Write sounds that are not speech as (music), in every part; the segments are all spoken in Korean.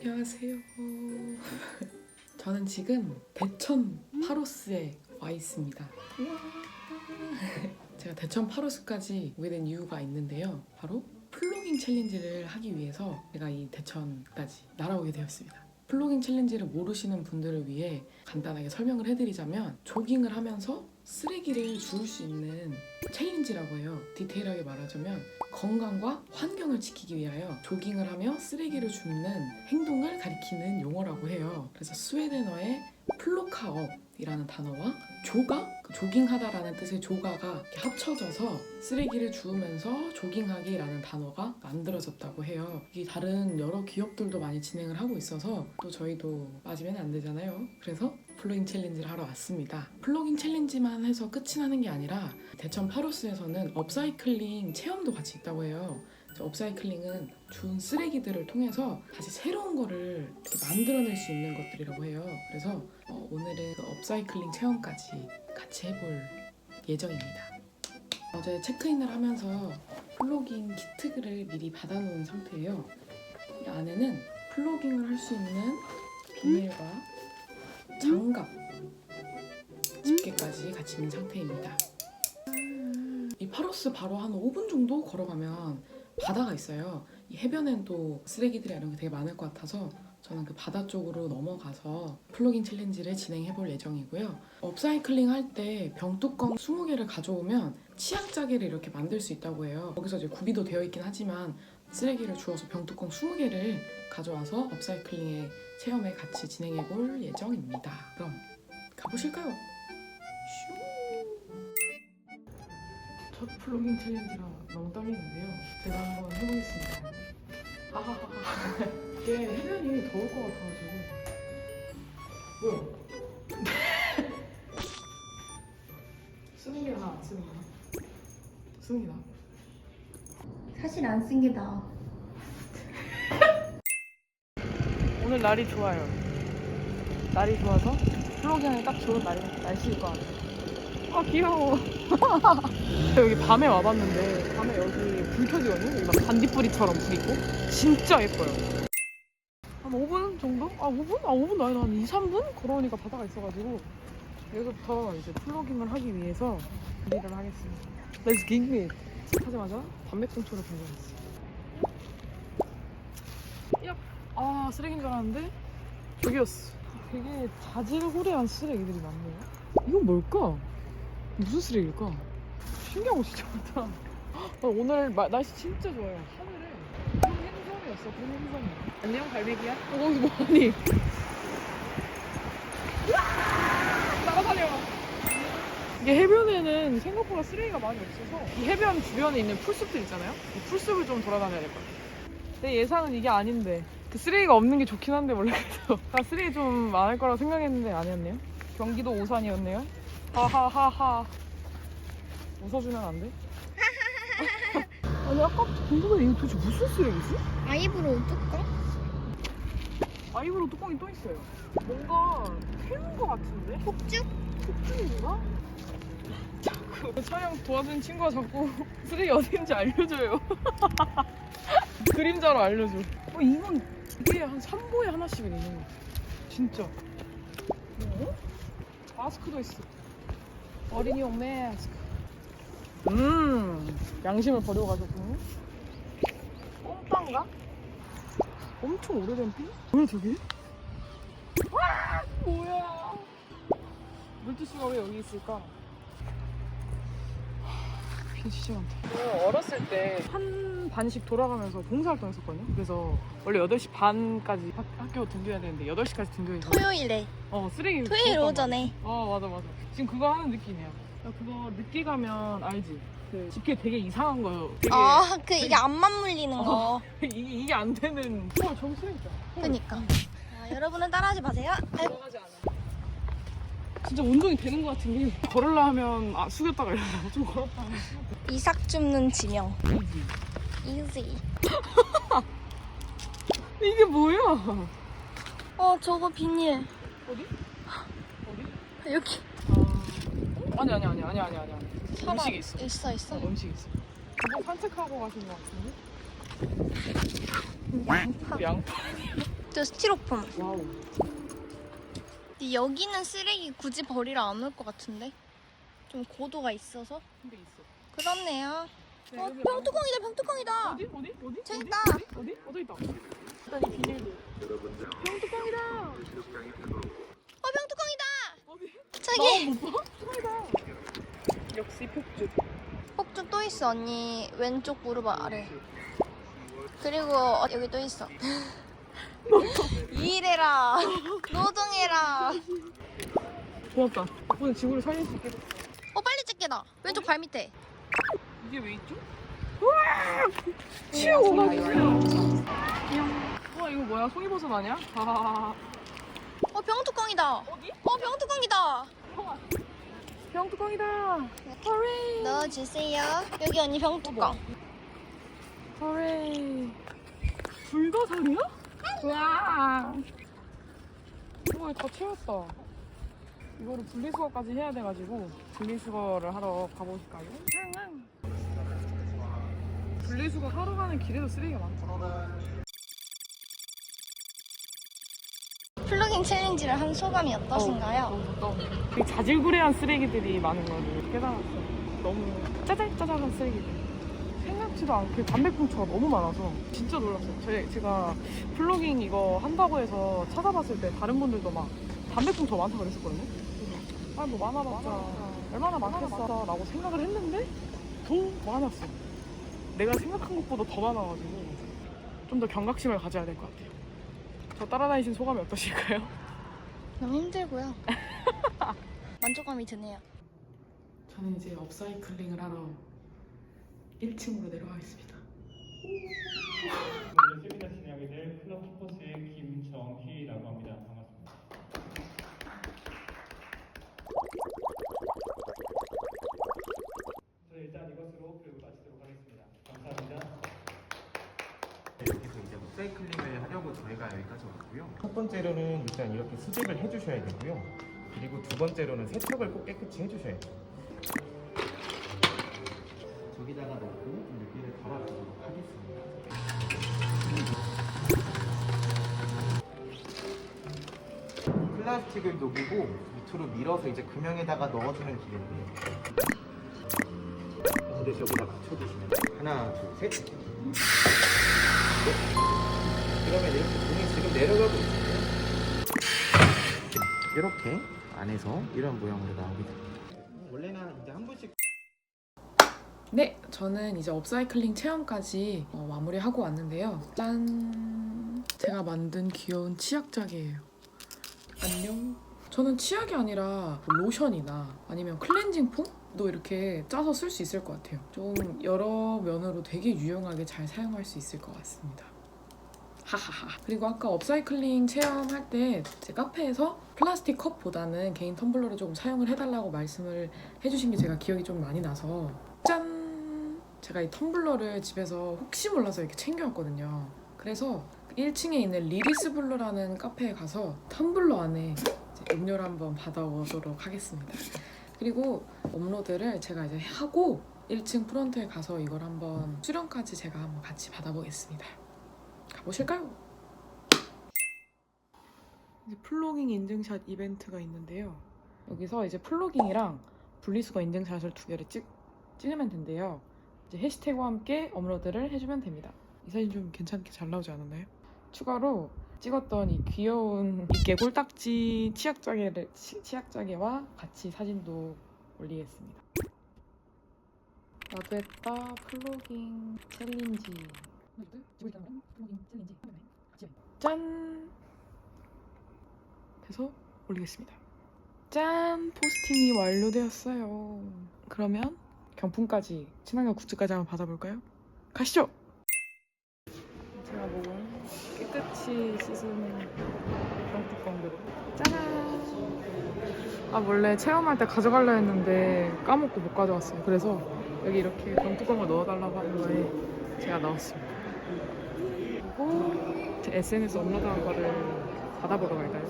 안녕하세요. 저는 지금 대천 파로스에 와 있습니다. 제가 대천 파로스까지 오게 된 이유가 있는데요. 바로 플로깅 챌린지를 하기 위해서 제가 이 대천까지 날아오게 되었습니다. 플로깅 챌린지를 모르시는 분들을 위해 간단하게 설명을 해드리자면 조깅을 하면서 쓰레기를 주울 수 있는 챌린지라고 해요. 디테일하게 말하자면 건강과 환경을 지키기 위하여 조깅을 하며 쓰레기를 줍는 행동을 가리키는 용어라고 해요. 그래서 스웨덴어의 플로카업이라는 단어와 조가 그 조깅하다라는 뜻의 조가가 합쳐져서 쓰레기를 주우면서 조깅하기라는 단어가 만들어졌다고 해요. 이 다른 여러 기업들도 많이 진행을 하고 있어서 또 저희도 빠지면 안 되잖아요. 그래서 플로깅 챌린지를 하러 왔습니다. 플로깅 챌린지만 해서 끝이 나는 게 아니라 대천 파로스에서는 업사이클링 체험도 같이 있다고 해요. 업사이클링은 준 쓰레기들을 통해서 다시 새로운 거를 만들어낼 수 있는 것들이라고 해요. 그래서 어, 오늘은 그 업사이클링 체험까지 같이 해볼 예정입니다. 어제 체크인을 하면서 플로깅 키트를 미리 받아놓은 상태예요. 이 안에는 플로깅을 할 수 있는 비닐과 장갑, 집게까지 같이 있는 상태입니다. 이 파로스 바로 한 5분 정도 걸어가면 바다가 있어요. 이 해변엔 또 쓰레기들이 이런 게 되게 많을 것 같아서 저는 그 바다 쪽으로 넘어가서 플로깅 챌린지를 진행해 볼 예정이고요. 업사이클링 할 때 병뚜껑 20개를 가져오면 치약자개를 이렇게 만들 수 있다고 해요. 거기서 이제 구비도 되어 있긴 하지만 쓰레기를 주워서 병뚜껑 20개를 가져와서 업사이클링의 체험에 같이 진행해 볼 예정입니다. 그럼 가보실까요? 슈. 첫 플로깅 챌린지라 너무 떨리는데요. 제가 한번 해보겠습니다. 하하하하. 이게 해변이 더울 것 같아가지고. 뭐야? 쓰는 게 나아, 안 쓰는 게 나아? 쓰는 게 나아. 사실 안 쓴 게 나아. 오늘 날이 좋아요. 날이 좋아서 플로깅에 딱 좋은 날이, 날씨일 것 같아요. 아, 귀여워. (laughs) 여기 밤에 와봤는데, 밤에 여기 불 켜지거든요? 여기 막 반딧불이처럼 불 있고. 진짜 예뻐요. 한 5분 정도? 아, 5분? 아, 5분도 아니라 한 2, 3분? 걸어오니까 바다가 있어가지고. 여기부터 이제 플로깅을 하기 위해서 준비를 하겠습니다. Let's get it. 하자마자 담배꽁초를 발견했어. 야, 아 쓰레기인 줄 알았는데 저기였어. 되게 자질구레한 쓰레기들이 많네요. 이건 뭘까? 무슨 쓰레기일까? 신기한 거 진짜 많다. 아, 오늘 마- 날씨 진짜 좋아요. 하늘에 그런 행성이었어. 그런 행성이. 안녕 갈매기야? 어, 거기 뭐하니? 나가살려. 이게 해변에는 생각보다 쓰레기가 많이 없어서 이 해변 주변에 있는 풀숲들 있잖아요. 이 풀숲을 좀 돌아다녀야 될 것 같아요. 내 예상은 이게 아닌데 그 쓰레기가 없는 게 좋긴 한데 원래 그래도 나 쓰레기 좀 많을 거라고 생각했는데 아니었네요. 경기도 오산이었네요. 하하하하. 웃어주면 안 돼? 아니 아까부터 궁금해 이거 도대체 무슨 쓰레기지? 아이브로우 뚜껑? 아이브로 뚜껑이 또 있어요. 뭔가 태운 거 같은데? 폭죽? 폭죽인가? 자꾸 촬영 도와준 친구가 자꾸 (laughs) 쓰레기 어딘지 알려줘요. (laughs) 그림자로 알려줘. 어, 이건 이게 한 3보에 하나씩은 있는 거 같아. 진짜. 어? 마스크도 있어. 어린이용 마스크. 음, 양심을 버려가지고. 꼼빵가? 엄청 오래된 핀? 뭐야 저게? 와 뭐야? 물티슈가 왜 여기 있을까? 핀 진짜 많다. 어렸을 때 한 반씩 돌아가면서 봉사활동 했었거든요. 그래서 원래 8시 반까지 학, 학교 등교해야 되는데 8시까지 등교해서 토요일에. 어 쓰레기 토요일 오전에. 말이야. 어 맞아 맞아. 지금 그거 하는 느낌이야. 야, 그거 늦게 가면 알지? 그 집게 되게 이상한 거요. 되게 아, 그 이게 안 맞물리는 거. (laughs) 이게, 이게 안 되는. 어 저기 쓰레기 있다. 그니까. 자, 여러분은 따라하지 마세요. 아이고, 들어가지 않아. 진짜 운동이 되는 것 같은 게 걸으려 하면 아 숙였다가 이러고 좀 걸었다 하면. 이삭 줍는 지명. 이지. (laughs) 이게 뭐야? 어, 저거 비닐. 어디? 어디? 여기. 아, 아니 아니 아니 아니 아니 아니. 사람 음식이 있어. 있어, 있어. 어, 음식 있어. 그거 산책하고 가신 것 같은데? 양파. 그 스티로폼. 와우. 근데 여기는 쓰레기 굳이 버리러 안 올 것 같은데? 좀 고도가 있어서? 근데 있어. 그렇네요. 네, 어, 여기 병뚜껑이다, 병뚜껑이다! 어디 어디 어디? 저기 어디? 있다. 어디? 어디? 어디 있다. 일단 이 비닐도. 병뚜껑이다. 어, 병뚜껑이다! 어디? 저기! 나못 봐? 뚜껑이다. 역시 폭죽. 폭죽 또 있어, 언니. 왼쪽 무릎 아래. 그리고 어, 여기 또 있어. (laughs) (laughs) 일해라. 노동해라. 고맙다. 덕분에 지구를 살릴 수 있겠다. 어, 빨리 찍게다. 왼쪽 발 밑에. 이게 왜 있죠? 우와! 치우! 와 이거 뭐야? 송이버섯 아니야? 아. 어, 병뚜껑이다. 어디? 어, 병뚜껑이다. 병 뚜껑이다. 허레이. 넣어주세요. 여기 언니 병뚜껑. 허레이. 불가사리야? 와. 이걸 다 채웠다. 이거를 분리수거까지 해야 돼가지고 분리수거를 하러 가보실까요? 분리수거 하러 가는 길에도 쓰레기가 많더라. 플러깅 챌린지를 한 소감이 어떠신가요? 너무 너무 되게 자질구레한 쓰레기들이 많은 걸 깨달았어. 너무 짜잘짜잘한 쓰레기들. 생각지도 않게 담배꽁초가 너무 많아서 진짜 놀랐어요. 제, 제가 플로깅 이거 한다고 해서 찾아봤을 때 다른 분들도 막 담배꽁초 많다고 그랬었거든요. 아니 뭐 많아봤자 얼마나 많겠어 라고 생각을 했는데 더 많았어. 내가 생각한 것보다 더 많아가지고 좀 더 경각심을 가져야 될 것 같아요. 저 따라다니신 소감이 어떠실까요? 너무 힘들고요. (laughs) 만족감이 드네요. 저는 이제 업사이클링을 하러 1층으로 내려가겠습니다. 오늘 세미나 진행하게 될 클럽 캠퍼스의 김정희라고 합니다. 반갑습니다. 저희 일단 이것으로 교육을 마치도록 하겠습니다. 감사합니다. 여기서 이제 뭐 사이클링을 하려고 저희가 여기까지 왔고요. 첫 번째로는 일단 이렇게 수직을 해주셔야 되고요. 그리고 두 번째로는 세척을 꼭 깨끗이 해주셔야 돼요. 플라스틱을 녹이고 밑으로 밀어서 이제 금형에다가 넣어주는 기계인데 근데 저기다 맞춰주시면 돼요. 하나, 둘, 셋. 네. 그러면 이렇게 공이 지금 내려가고 있어요. 이렇게 안에서 이런 모양으로 나오게 됩니다. 원래는 이제 한 분씩 네, 저는 이제 업사이클링 체험까지 어, 마무리하고 왔는데요. 짠! 제가 만든 귀여운 치약작이에요. 안녕. 저는 치약이 아니라 뭐 로션이나 아니면 클렌징 폼도 이렇게 짜서 쓸 수 있을 것 같아요. 좀 여러 면으로 되게 유용하게 잘 사용할 수 있을 것 같습니다. 하하하. 그리고 아까 업사이클링 체험할 때 제 카페에서 플라스틱 컵보다는 개인 텀블러를 조금 사용을 해달라고 말씀을 해주신 게 제가 기억이 좀 많이 나서 짠! 제가 이 텀블러를 집에서 혹시 몰라서 이렇게 챙겨왔거든요. 그래서 1층에 있는 리리스 블루라는 카페에 가서 텀블러 안에 음료를 한번 받아오도록 하겠습니다. 그리고 업로드를 제가 이제 하고 1층 프런트에 가서 이걸 한번 수령까지 제가 한번 같이 받아보겠습니다. 가보실까요? 이제 플로깅 인증샷 이벤트가 있는데요. 여기서 이제 플로깅이랑 분리수거 인증샷을 두 개를 찍, 찍으면 된대요. 이제 해시태그와 함께 업로드를 해주면 됩니다. 이 사진 좀 괜찮게 잘 나오지 않았나요? 추가로 찍었던 이 귀여운 이게 꼴딱지 치약자개를 치, 치약자개와 같이 사진도 올리겠습니다. 나도 했다 플로깅 챌린지. 짠! 해서 올리겠습니다. 짠! 포스팅이 완료되었어요. 그러면 경품까지 친환경 굿즈까지 한번 받아볼까요? 가시죠! 깨끗이 씻은 병뚜껑으로 짜잔! 아 원래 체험할 때 가져가려 했는데 까먹고 못 가져왔어요. 그래서 여기 이렇게 병뚜껑을 넣어달라고 하는 거에 제가 넣었습니다. 그리고 제 SNS 업로드한 거를 받아보러 갈까요?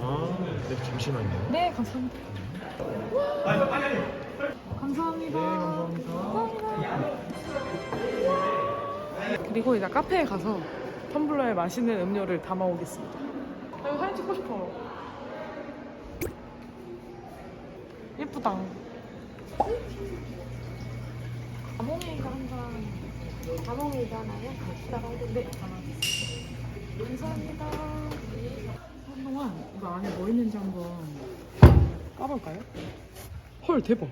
아, 네, 잠시만요. 네, 감사합니다. 감사합니다. 네, 감사합니다. 그리고 이제 카페에 가서 텀블러에 맛있는 음료를 담아 오겠습니다. 나 이거 사진 찍고 싶어. 예쁘다. 자몽이가 한잔 자몽이잖아요. 같이 네, 감사합니다. 한동안 이거 안에 뭐 있는지 한번 까볼까요? 헐 대박.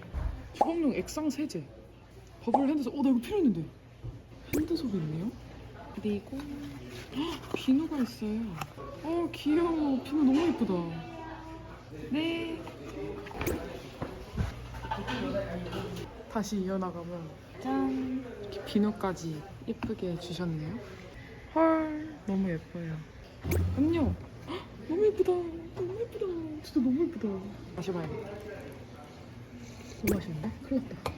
주방용 액상 세제. 버블 핸드소. 어, 나 이거 필요했는데. 핸드소도 있네요. 그리고 헉, (gasps) 비누가 있어요. 어 귀여워. 비누 너무 예쁘다. 네. 다시 이어나가면 짠 이렇게 비누까지 예쁘게 주셨네요. 헐 너무 예뻐요. 음료 헉, (gasps) 너무 예쁘다. 너무 예쁘다. 진짜 너무 예쁘다. 마셔봐야겠다. 너무 맛있는데? 큰일 났다.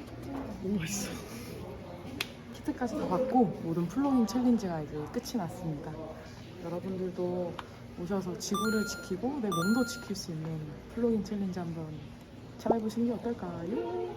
너무 맛있어. 키트까지 다 받고 모든 플로깅 챌린지가 이제 끝이 났습니다. 여러분들도 오셔서 지구를 지키고 내 몸도 지킬 수 있는 플로깅 챌린지 한번 참여해보시는 게 어떨까요?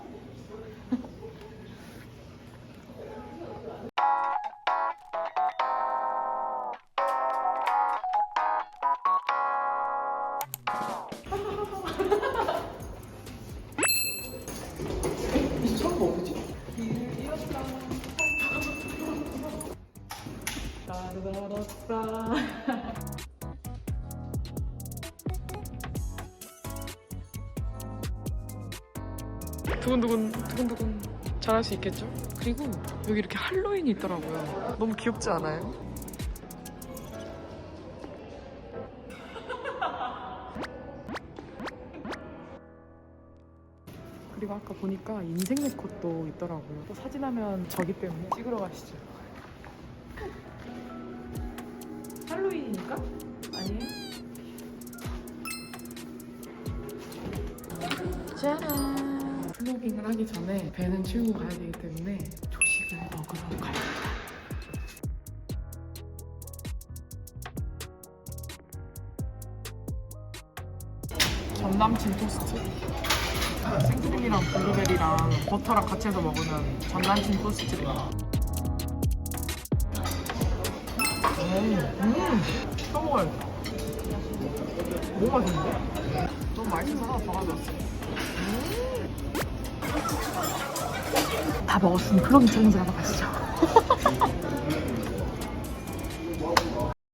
두근두근 두근두근 잘할 수 있겠죠? 그리고 여기 이렇게 할로윈이 있더라고요. 너무 귀엽지 않아요? (laughs) 그리고 아까 보니까 인생 네컷도 있더라고요. 또 사진하면 저기 때문에 찍으러 가시죠. (laughs) 할로윈이니까? 아니에요? 짜란! 플로깅을 하기 전에 배는 치우고 가야 되기 때문에 조식을 먹으러 가요. 전남친 토스트. 생크림이랑 블루베리랑 버터랑 같이 해서 먹으면 전남친 토스트래요. 음, 음, 또 먹어야겠다. 너무 맛있는데? 너무 맛있어서 하나 더 가져왔어. 다 먹었으니 플러깅 챌린지 하러 가시죠.